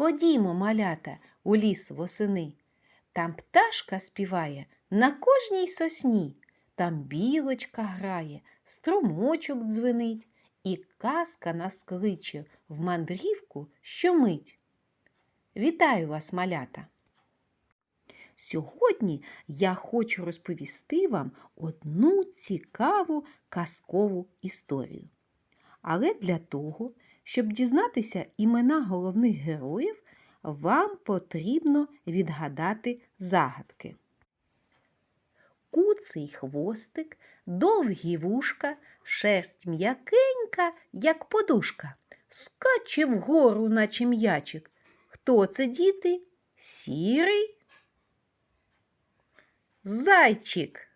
Ходімо, малята, у ліс восени. Там пташка співає на кожній сосні, там білочка грає, струмочок дзвенить, і казка нас кличе в мандрівку щомить. Вітаю вас, малята! Сьогодні я хочу розповісти вам одну цікаву казкову історію. Але для того, щоб дізнатися імена головних героїв, вам потрібно відгадати загадки. Куций хвостик, довгі вушка, шерсть м'якенька, як подушка, скаче вгору, наче м'ячик. Хто це, діти? Сірий? Зайчик.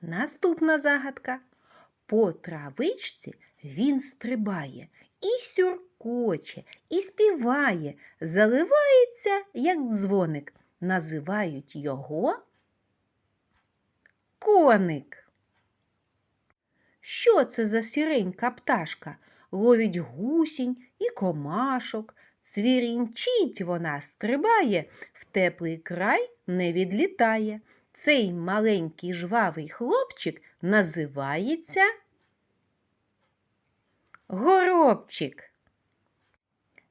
Наступна загадка. По травичці він стрибає і сюркоче, і співає, заливається, як дзвоник. Називають його коник. Що це за сіренька пташка? Ловить гусінь і комашок. Цвірінчить вона стрибає, в теплий край не відлітає. Цей маленький жвавий хлопчик називається Горобчик.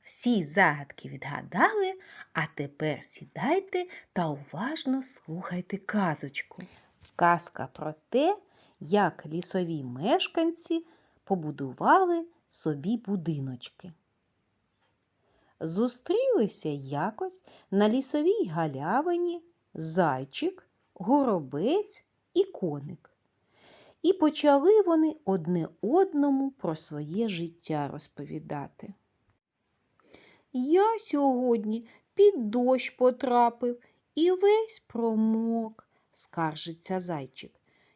Всі загадки відгадали, а тепер сідайте та уважно слухайте казочку. Казка про те, як лісові мешканці побудували собі будиночки. Зустрілися якось на лісовій галявині зайчик, горобець і коник. І почали вони одне одному про своє життя розповідати. Я сьогодні під дощ потрапив і весь промок, скаржиться зайчик.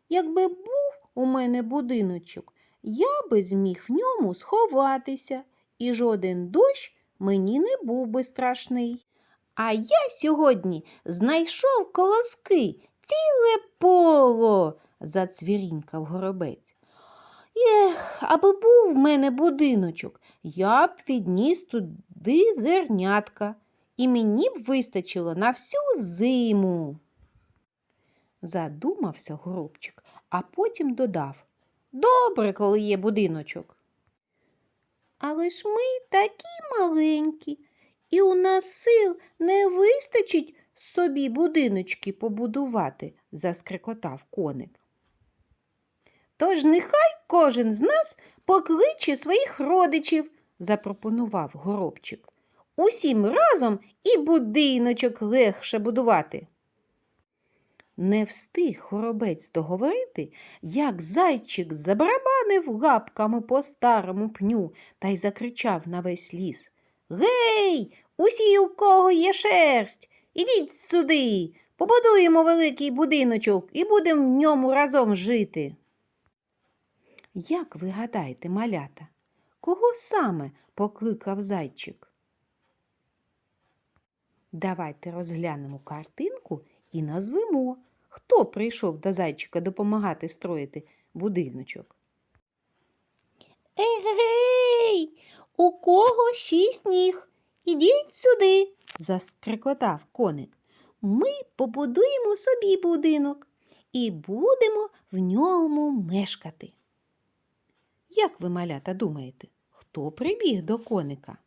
Якби був у мене будиночок, я би зміг в ньому сховатися, і жоден дощ мені не був би страшний. А я сьогодні знайшов колоски, ціле поло, зацвірінькав горобець. Ех, аби був в мене будиночок, я б відніс туди зернятка, і мені б вистачило на всю зиму. Задумався горобчик, а потім додав Добре, коли є будиночок. Але ж ми такі маленькі, і у нас сил не вистачить собі будиночки побудувати, заскрикотав коник. Тож нехай кожен з нас покличе своїх родичів, запропонував горобчик. Усім разом і будиночок легше будувати. Не встиг хоробець договорити, як зайчик забарабанив лапками по старому пню та й закричав на весь ліс. Гей, усі, у кого є шерсть, ідіть сюди, побудуємо великий будиночок і будемо в ньому разом жити. Як ви гадаєте, малята, кого саме покликав зайчик? Давайте розглянемо картинку і назвемо, хто прийшов до зайчика допомагати строїти будиночок. Егей, у кого шість ніг? Ідіть сюди, заскрикотав коник. Ми побудуємо собі будинок і будемо в ньому мешкати. Як ви, малята, думаєте, хто прибіг до коника?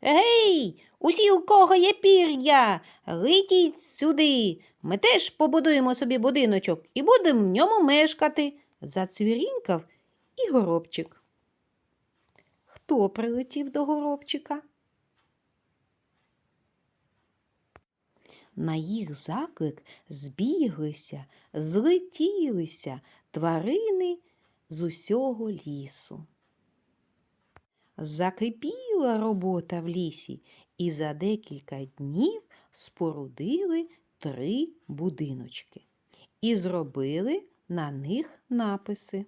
Гей, усі, у кого є пір'я, летіть сюди. Ми теж побудуємо собі будиночок і будемо в ньому мешкати, зацвірінькав і горобчик. Хто прилетів до горобчика? На їх заклик збіглися, злетілися тварини з усього лісу. Закипіла робота в лісі, і за декілька днів спорудили три будиночки і зробили на них написи.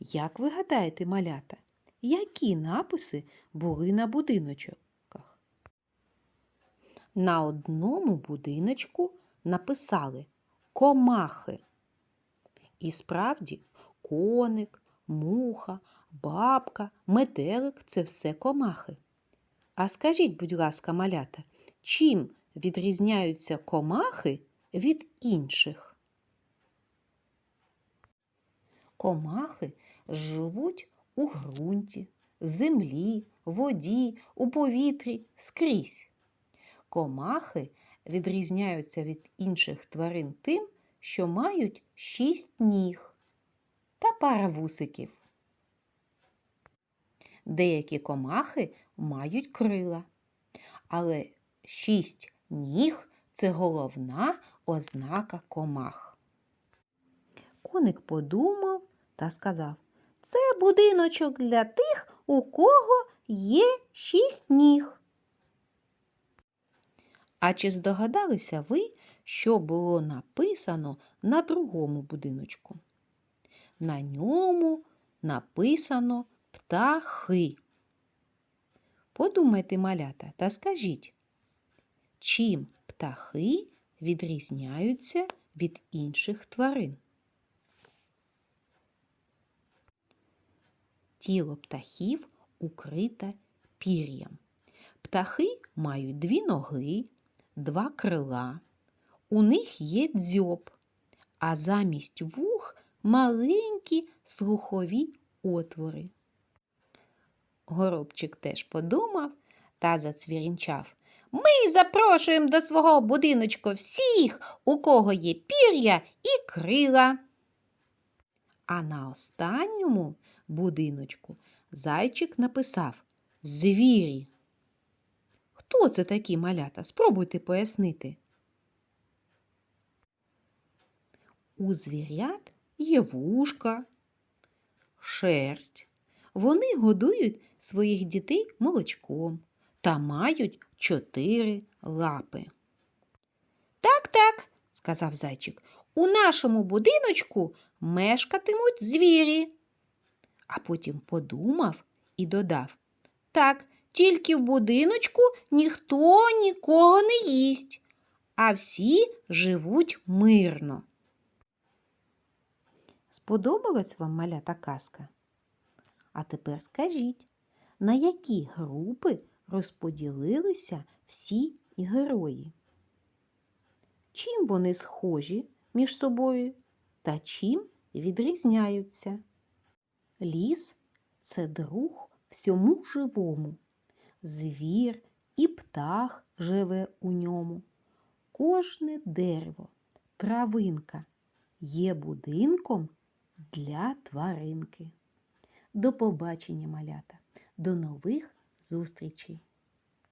Як ви гадаєте, малята, які написи були на будиночках? На одному будиночку написали комахи. І справді коник, муха, бабка, метелик це все комахи. А скажіть, будь ласка, малята, чим відрізняються комахи від інших? Комахи живуть у ґрунті, землі, воді, у повітрі скрізь. Комахи відрізняються від інших тварин тим, що мають шість ніг та пара вусиків. Деякі комахи мають крила, але шість ніг це головна ознака комах. Коник подумав та сказав: Це будиночок для тих, у кого є шість ніг. А чи здогадалися ви, що було написано на другому будиночку? На ньому написано птахи. Подумайте, малята, та скажіть, чим птахи відрізняються від інших тварин? Тіло птахів укрите пір'ям. Птахи мають дві ноги, два крила. У них є дзьоб, а замість вух маленькі слухові отвори. Горобчик теж подумав та зацвірінчав. Ми запрошуємо до свого будиночку всіх, у кого є пір'я і крила. А на останньому будиночку зайчик написав Звірі. Хто це такі малята? Спробуйте пояснити. У звірят є вушка, шерсть. Вони годують своїх дітей молочком та мають чотири лапи. Так, так, сказав зайчик, у нашому будиночку мешкатимуть звірі. А потім подумав і додав Так, тільки в будиночку ніхто нікого не їсть, а всі живуть мирно. Сподобалась вам малята казка? А тепер скажіть, на які групи розподілилися всі герої? Чим вони схожі між собою та чим відрізняються? Ліс це друг всьому живому. Звір і птах живе у ньому. Кожне дерево, травинка є будинком для тваринки. До побачення, малята, до нових зустрічей!